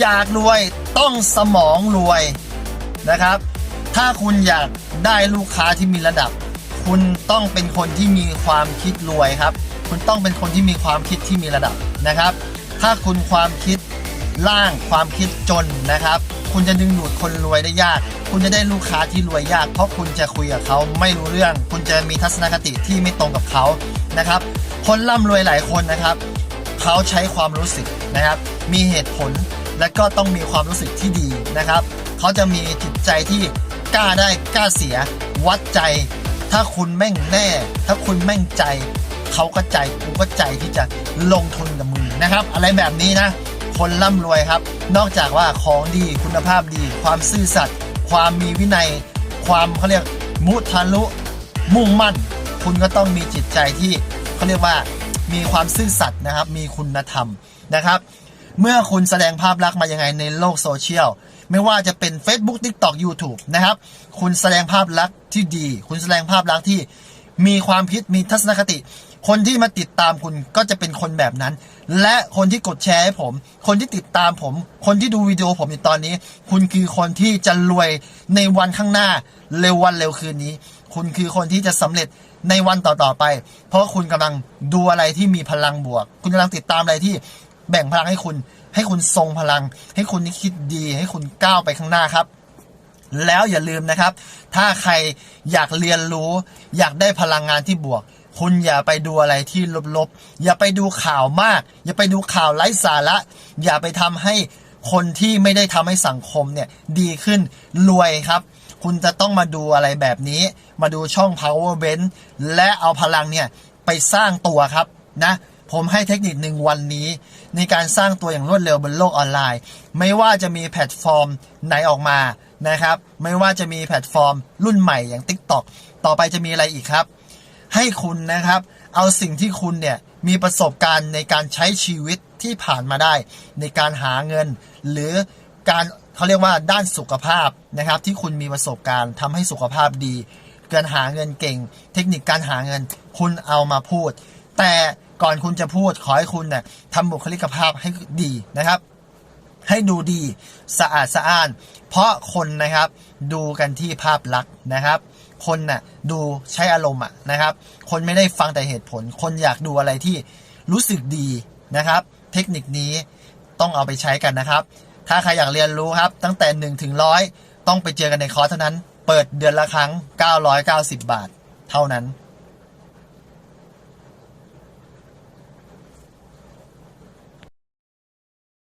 อยากรวยต้องสมองรวยนะครับ ถ้าคุณอยากได้ลูกค้าที่มีระดับ คุณต้องเป็นคนที่มีความคิดรวยครับ คุณต้องเป็นคนที่มีความคิดที่มีระดับนะครับ ถ้าคุณความคิดล่างความคิดจนนะครับ คุณจะดึงดูดคนรวยได้ยาก คุณจะได้ลูกค้าที่รวยยาก เพราะคุณจะคุยกับเขาไม่รู้เรื่อง คุณจะมีทัศนคติที่ไม่ตรงกับเขานะครับ คนร่ำรวยหลายคนนะครับ เขาใช้ความรู้สึกนะครับ มีเหตุผล และก็ต้องมีความรู้สึกที่ดีนะครับ เขาจะมีจิตใจที่กล้าได้กล้าเสีย วัดใจ ถ้าคุณแม่งแน่ ถ้าคุณแม่งใจ เขาก็ใจกูก็ใจที่จะลงทุนกับมึงนะครับ อะไรแบบนี้นะ คนร่ำรวยครับ นอกจากว่าของดีคุณภาพดี ความซื่อสัตย์ความมีวินัย ความเขาเรียกมุทะลุมุ่งมั่น คุณก็ต้องมีจิตใจที่เขาเรียกว่ามีความซื่อสัตย์นะครับ มีคุณธรรมนะครับ เมื่อคุณแสดงภาพลักษณ์มายังไงในโลกโซเชียลไม่ว่าจะเป็น Facebook TikTok YouTube นะครับ คุณแสดงภาพลักษณ์ที่ดี คุณแสดงภาพลักษณ์ที่มีความคิดมีทัศนคติ คนที่มาติดตามคุณก็จะเป็นคนแบบนั้น และคนที่กดแชร์ให้ผม คนที่ติดตามผม คนที่ดูวิดีโอผมในตอนนี้ คุณคือคนที่จะรวยในวันข้างหน้า เร็ววันเร็วคืนนี้ คุณคือคนที่จะสำเร็จในวันต่อๆไป เพราะคุณกำลังดูอะไรที่มีพลังบวก คุณกำลังติดตามอะไรที่ แบ่งพลังให้คุณ ให้คุณทรงพลัง ให้คุณคิดดี ให้คุณก้าวไปข้างหน้าครับ แล้วอย่าลืมนะครับ ถ้าใครอยากเรียนรู้ อยากได้พลังงานที่บวก คุณอย่าไปดูอะไรที่ลบๆ อย่าไปดูข่าวมาก อย่าไปดูข่าวไร้สาระ อย่าไปทำให้คนที่ไม่ได้ทำให้สังคมเนี่ยดีขึ้นรวยครับคุณจะต้องมาดูอะไรแบบนี้ มาดูช่อง power b e n และเอาพลังเนี่ย ไปสร้างตัวครับนะ ผมให้เทคนิคหนึ่งวันนี้ ในการสร้างตัวอย่างรวดเร็วบนโลกออนไลน์ ไม่ว่าจะมีแพลตฟอร์มไหนออกมานะครับ ไม่ว่าจะมีแพลตฟอร์มรุ่นใหม่อย่าง TikTok ต่อไปจะมีอะไรอีกครับ ให้คุณนะครับ เอาสิ่งที่คุณเนี่ยมีประสบการณ์ในการใช้ชีวิตที่ผ่านมาได้ ในการหาเงิน หรือการเขาเรียกว่าด้านสุขภาพนะครับ ที่คุณมีประสบการณ์ทำให้สุขภาพดีการหาเงินเก่ง เทคนิคการหาเงิน คุณเอามาพูด แต่ ก่อนคุณจะพูดขอให้คุณเนี่ยทำบุคลิกภาพให้ดีนะครับ ให้ดูดีสะอาดสะอ้าน เพราะคนนะครับดูกันที่ภาพลักษณ์นะครับ คนน่ะดูใช้อารมณ์อะนะครับ คนไม่ได้ฟังแต่เหตุผล คนอยากดูอะไรที่รู้สึกดีนะครับ เทคนิคนี้ต้องเอาไปใช้กันนะครับ ถ้าใครอยากเรียนรู้ครับ ตั้งแต่1ถึงร้อยต้องไปเจอกันในคอร์สเท่านั้น เปิดเดือนละครั้ง 990 บาท เท่านั้น